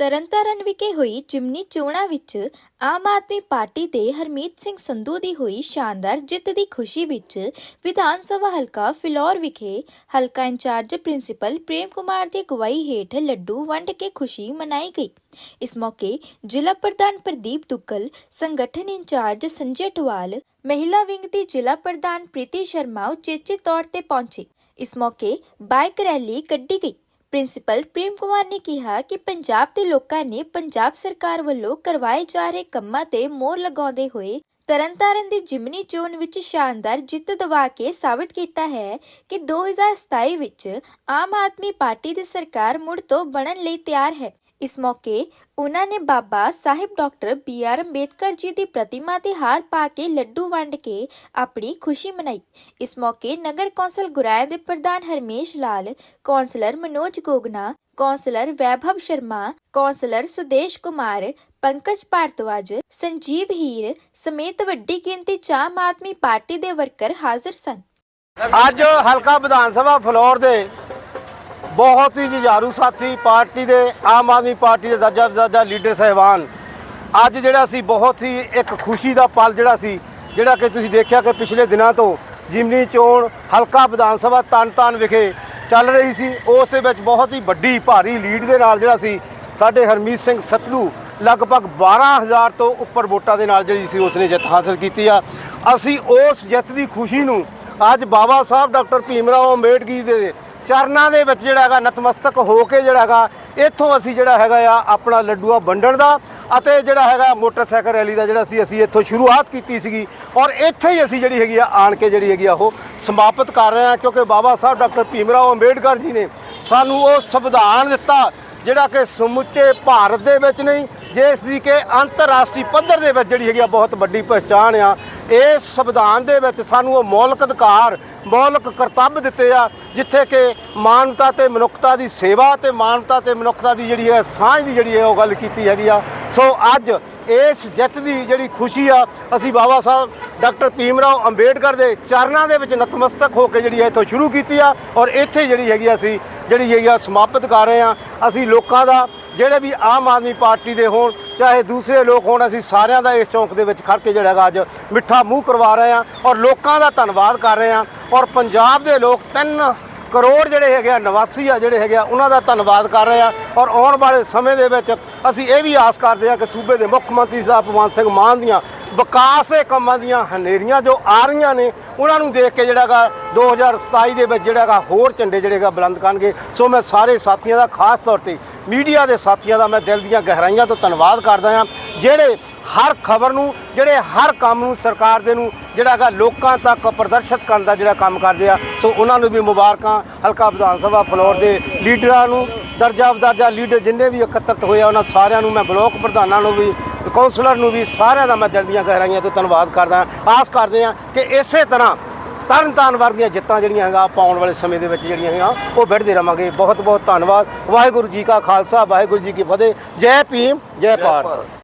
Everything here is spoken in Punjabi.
ਤਰਨਤਾਰਨ ਵਿਖੇ ਹੋਈ ਜਿਮਨੀ ਚੋਣਾਂ ਵਿੱਚ ਆਮ ਆਦਮੀ ਪਾਰਟੀ ਦੇ ਹਰਮੀਤ ਸਿੰਘ ਸੰਧੂ ਦੀ ਹੋਈ ਸ਼ਾਨਦਾਰ ਜਿੱਤ ਦੀ ਖੁਸ਼ੀ ਵਿੱਚ ਵਿਧਾਨ ਸਭਾ ਹਲਕਾ ਫਿਲੌਰ ਵਿਖੇ ਹਲਕਾ in charge principal Prem Kumar ਦੀ ਅਗਵਾਈ ਹੇਠ ਲੱਡੂ ਵੰਡ ਕੇ ਖੁਸ਼ੀ ਮਨਾਈ ਗਈ। ਇਸ ਮੌਕੇ ਜ਼ਿਲ੍ਹਾ ਪ੍ਰਧਾਨ ਪ੍ਰਦੀਪ ਦੁੱਗਲ, ਸੰਗਠਨ ਇੰਚਾਰਜ ਸੰਜੇ ਟਵਾਲ ਮਹਿਲਾ ਵਿੰਗ ਦੀ ਜ਼ਿਲ੍ਹਾ ਪ੍ਰਧਾਨ ਪ੍ਰੀਤੀ ਸ਼ਰਮਾ ਉਚੇਚੇ ਤੌਰ ਤੇ ਪਹੁੰਚੇ। ਇਸ ਮੌਕੇ ਬਾਈਕ ਰੈਲੀ ਕੱਢੀ ਗਈ। ਪ੍ਰਿੰਸੀਪਲ ਪ੍ਰੇਮ ਕੁਮਾਰ ਨੇ ਕਿਹਾ ਕਿ ਪੰਜਾਬ ਦੇ ਲੋਕਾਂ ਨੇ ਪੰਜਾਬ ਸਰਕਾਰ ਵੱਲੋਂ ਕਰਵਾਏ ਜਾ ਰਹੇ ਕੰਮਾਂ ਤੇ ਮੋਹਰ ਲਗਾਉਂਦੇ ਹੋਏ ਤਰਨਤਾਰਨ ਦੀ ਜਿਮਨੀ ਚੋਣ ਵਿੱਚ ਸ਼ਾਨਦਾਰ ਜਿੱਤ ਦਿਵਾ ਕੇ ਸਾਬਤ ਕੀਤਾ ਹੈ ਕਿ 2027 ਵਿੱਚ ਆਮ ਆਦਮੀ ਪਾਰਟੀ ਦੀ ਸਰਕਾਰ ਮੁੜ ਤੋਂ ਬਣਨ ਲਈ ਤਿਆਰ ਹੈ। ਇਸ ਮੌਕੇ ਉਹਨਾਂ ਨੇ Baba Saheb doctor B R Ambedkar ji ਦੀ ਪ੍ਰਤਿਮਾ ਤੇ ਹਾਰ ਪਾ ਕੇ ਲੱਡੂ ਵੰਡ ਕੇ ਆਪਣੀ ਖੁਸ਼ੀ ਮਨਾਈ। ਇਸ ਮੌਕੇ ਨਗਰ ਕੌਂਸਲ ਗੁਰਾਇਆ ਦੇ ਪ੍ਰਧਾਨ Harmesh Lal, councillor Manoj Gogna, councillor Vaibhav Sharma, councillor Sudesh Kumar, Pankaj Bhardwaj Sanjeev Heer ਸਮੇਤ ਵੱਡੀ ਗਿਣਤੀ 'ਚ ਆਮ ਆਦਮੀ ਪਾਰਟੀ ਦੇ ਵਰਕਰ ਹਾਜ਼ਰ ਸਨ। ਅੱਜ ਹਲਕਾ ਵਿਧਾਨ ਸਭਾ ਫਲੋਰ ਦੇ ਬਹੁਤ ਹੀ ਜੁਝਾਰੂ ਸਾਥੀ, ਪਾਰਟੀ ਦੇ, ਆਮ ਆਦਮੀ ਪਾਰਟੀ ਦੇ ਦਰਜਾ ਦਰਜਾ ਲੀਡਰ ਸਹਿਬਾਨ। ਅੱਜ ਜਿਹੜਾ ਸੀ, ਬਹੁਤ ਹੀ ਇੱਕ ਖੁਸ਼ੀ ਦਾ ਪਲ ਜਿਹੜਾ ਸੀ, ਜਿਹੜਾ ਕਿ ਤੁਸੀਂ ਦੇਖਿਆ ਕਿ ਪਿਛਲੇ ਦਿਨਾਂ ਤੋਂ ਜਿਮਨੀ ਚੋਣ, ਹਲਕਾ ਵਿਧਾਨ ਸਭਾ ਤਨਤਾਨ ਵਿਖੇ ਚੱਲ ਰਹੀ ਸੀ। ਉਸ ਦੇ ਵਿੱਚ ਬਹੁਤ ਹੀ ਵੱਡੀ, ਭਾਰੀ ਲੀਡ ਦੇ ਨਾਲ ਜਿਹੜਾ ਸੀ, ਸਾਡੇ ਹਰਮੀਤ ਸਿੰਘ ਸਤਲੂ ਲਗਭਗ 12000 ਤੋਂ ਉੱਪਰ ਵੋਟਾਂ ਦੇ ਨਾਲ ਜਿਹੜੀ ਸੀ, ਉਸਨੇ ਜਿੱਤ ਹਾਸਲ ਕੀਤੀ ਆ। ਅਸੀਂ ਉਸ ਜਿੱਤ ਦੀ ਖੁਸ਼ੀ ਨੂੰ ਅੱਜ ਬਾਬਾ ਸਾਹਿਬ, ਡਾਕਟਰ ਭੀਮਰਾਓ ਅੰਬੇਡਕਰ ਜੀ ਦੇ ਚਰਨਾਂ ਦੇ ਵਿੱਚ ਜਿਹੜਾ ਹੈਗਾ ਨਤਮਸਤਕ ਹੋ ਕੇ ਜਿਹੜਾ ਹੈਗਾ, ਇੱਥੋਂ ਅਸੀਂ ਜਿਹੜਾ ਹੈਗਾ ਆ ਆਪਣਾ ਲੱਡੂਆ ਵੰਡਣ ਦਾ ਅਤੇ ਜਿਹੜਾ ਹੈਗਾ ਮੋਟਰਸਾਈਕਲ ਰੈਲੀ ਦਾ ਜਿਹੜਾ ਸੀ, ਅਸੀਂ ਇੱਥੋਂ ਸ਼ੁਰੂਆਤ ਕੀਤੀ ਸੀਗੀ ਔਰ ਇੱਥੇ ਹੀ ਅਸੀਂ ਜਿਹੜੀ ਹੈਗੀ ਆ, ਆਣ ਕੇ ਜਿਹੜੀ ਹੈਗੀ ਆ ਉਹ ਸਮਾਪਤ ਕਰ ਰਹੇ ਹਾਂ ਕਿਉਂਕਿ ਬਾਬਾ ਸਾਹਿਬ ਡਾਕਟਰ ਭੀਮਰਾਓ ਅੰਬੇਡਕਰ ਜੀ ਨੇ ਸਾਨੂੰ ਉਹ ਸੰਵਿਧਾਨ ਦਿੱਤਾ ਜਿਹੜਾ ਕਿ ਸਮੁੱਚੇ ਭਾਰਤ ਦੇ ਵਿੱਚ ਨਹੀਂ ਜਿਸ ਦੀ ਕਿ ਅੰਤਰਰਾਸ਼ਟਰੀ ਪੱਧਰ ਦੇ ਵਿੱਚ ਜਿਹੜੀ ਹੈਗੀ ਆ ਬਹੁਤ ਵੱਡੀ ਪਛਾਣ ਆ। ਇਸ ਸੰਵਿਧਾਨ ਦੇ ਵਿੱਚ ਸਾਨੂੰ ਉਹ ਮੌਲਿਕ ਅਧਿਕਾਰ ਮੌਲਿਕ ਕਰਤੱਵ ਦਿੱਤੇ ਆ, ਜਿੱਥੇ ਕਿ ਮਾਨਵਤਾ ਤੇ ਮਨੁੱਖਤਾ ਦੀ ਸੇਵਾ ਤੇ ਮਾਨਵਤਾ ਤੇ ਮਨੁੱਖਤਾ ਦੀ ਜਿਹੜੀ ਹੈ ਸਾਂਝ ਦੀ ਜਿਹੜੀ ਹੈ ਉਹ ਗੱਲ ਕੀਤੀ ਹੈਗੀ ਆ। ਸੋ ਅੱਜ ਇਸ ਜਿੱਤ ਦੀ ਜਿਹੜੀ ਖੁਸ਼ੀ ਆ, ਅਸੀਂ ਬਾਬਾ ਸਾਹਿਬ, ਡਾਕਟਰ ਭੀਮ ਰਾਓ ਅੰਬੇਡਕਰ ਦੇ ਚਰਨਾਂ ਦੇ ਵਿੱਚ ਨਤਮਸਤਕ ਹੋ ਕੇ ਜਿਹੜੀ ਹੈ ਇੱਥੋਂ ਸ਼ੁਰੂ ਕੀਤੀ ਆ ਔਰ ਇੱਥੇ ਜਿਹੜੀ ਹੈਗੀ ਆ ਅਸੀਂ, ਜਿਹੜੀ ਹੈਗੀ ਆ ਸਮਾਪਤ ਕਰ ਰਹੇ ਆ। ਅਸੀਂ ਲੋਕਾਂ ਦਾ, ਜਿਹੜੇ ਵੀ ਆਮ ਆਦਮੀ ਪਾਰਟੀ ਦੇ ਹੋਣ ਚਾਹੇ ਦੂਸਰੇ ਲੋਕ ਹੋਣ, ਅਸੀਂ ਸਾਰਿਆਂ ਦਾ ਇਸ ਚੌਂਕ ਦੇ ਵਿੱਚ ਖੜ ਕੇ ਜਿਹੜਾ ਹੈਗਾ ਅੱਜ ਮਿੱਠਾ ਮੂੰਹ ਕਰਵਾ ਰਹੇ ਆ ਔਰ ਲੋਕਾਂ ਦਾ ਧੰਨਵਾਦ ਕਰ ਰਹੇ ਆ ਔਰ ਪੰਜਾਬ ਦੇ ਲੋਕ 3 ਕਰੋੜ ਜਿਹੜੇ ਹੈਗੇ ਆ, ਨਿਵਾਸੀ ਆ ਜਿਹੜੇ ਹੈਗੇ ਆ, ਉਹਨਾਂ ਦਾ ਧੰਨਵਾਦ ਕਰ ਰਹੇ ਆ ਔਰ ਆਉਣ ਵਾਲੇ ਸਮੇਂ ਦੇ ਵਿੱਚ ਅਸੀਂ ਇਹ ਵੀ ਆਸ ਕਰਦੇ ਆ ਕਿ ਸੂਬੇ ਦੇ ਮੁੱਖ ਮੰਤਰੀ ਸਾਹਿਬ ਭਗਵੰਤ ਸਿੰਘ ਮਾਨ ਦੀਆਂ ਵਿਕਾਸ ਦੇ ਕੰਮਾਂ ਦੀਆਂ ਹਨੇਰੀਆਂ ਜੋ ਆ ਰਹੀਆਂ ਨੇ, ਉਹਨਾਂ ਨੂੰ ਦੇਖ ਕੇ ਜਿਹੜਾਗਾ 2027 ਦੇ ਵਿੱਚ ਜਿਹੜਾਗਾ ਹੋਰ ਝੰਡੇ ਜਿਹੜੇਗਾ ਬੁਲੰਦ ਕਰਨਗੇ। ਸੋ ਮੈਂ ਸਾਰੇ ਸਾਥੀਆਂ ਦਾ ਖਾਸ ਤੌਰ ਤੇ ਮੀਡੀਆ ਦੇ ਸਾਥੀਆਂ ਦਾ ਮੈਂ ਦਿਲ ਦੀਆਂ ਗਹਿਰਾਈਆਂ ਤੋਂ ਧੰਨਵਾਦ ਕਰਦਾ ਹਾਂ, ਜਿਹੜੇ ਹਰ ਖਬਰ ਨੂੰ, ਜਿਹੜੇ ਹਰ ਕੰਮ ਨੂੰ ਸਰਕਾਰ ਦੇ ਨੂੰ, ਜਿਹੜਾ ਹੈਗਾ ਲੋਕਾਂ ਤੱਕ ਪ੍ਰਦਰਸ਼ਿਤ ਕਰਨ ਦਾ ਜਿਹੜਾ ਕੰਮ ਕਰਦੇ ਆ, ਸੋ ਉਹਨਾਂ ਨੂੰ ਵੀ ਮੁਬਾਰਕਾਂ, ਹਲਕਾ ਵਿਧਾਨ ਸਭਾ ਫਲੋਰ ਦੇ ਲੀਡਰਾਂ ਨੂੰ, ਦਰਜਾ ਦਰਜਾ ਲੀਡਰ ਜਿੰਨੇ ਵੀ ਇਕੱਤਰਤ ਹੋਏ ਆ, ਉਹਨਾਂ ਸਾਰਿਆਂ ਨੂੰ ਮੈਂ ਬਲਾਕ ਪ੍ਰਧਾਨਾਂ ਨੂੰ ਵੀ ਕਾਉਂਸਲਰ ਨੂੰ ਵੀ, ਸਾਰਿਆਂ ਦਾ ਮੈਂ ਦਿਲ ਦੀਆਂ ਗਹਿਰਾਈਆਂ ਤੋਂ ਧੰਨਵਾਦ ਕਰਦਾ ਆਸ ਕਰਦੇ ਹਾਂ ਕਿ ਇਸੇ ਤਰ੍ਹਾਂ ਤਰਨ ਤਾਰਨ ਵਰਗੀਆਂ ਜਿੱਤਾਂ ਜਿਹੜੀਆਂ ਹੈਗਾ ਆਪਾਂ ਆਉਣ ਵਾਲੇ ਸਮੇਂ ਦੇ ਵਿੱਚ ਜਿਹੜੀਆਂ ਹੈਗਾ ਉਹ ਵਿੜਦੇ ਰਵਾਂਗੇ। ਬਹੁਤ ਬਹੁਤ ਧੰਨਵਾਦ। ਵਾਹਿਗੁਰੂ ਜੀ ਕਾ ਖਾਲਸਾ, ਵਾਹਿਗੁਰੂ ਜੀ ਕੀ ਫਤਿਹ। ਜੈ ਭੀਮ, ਜੈ ਭਾਰਤ।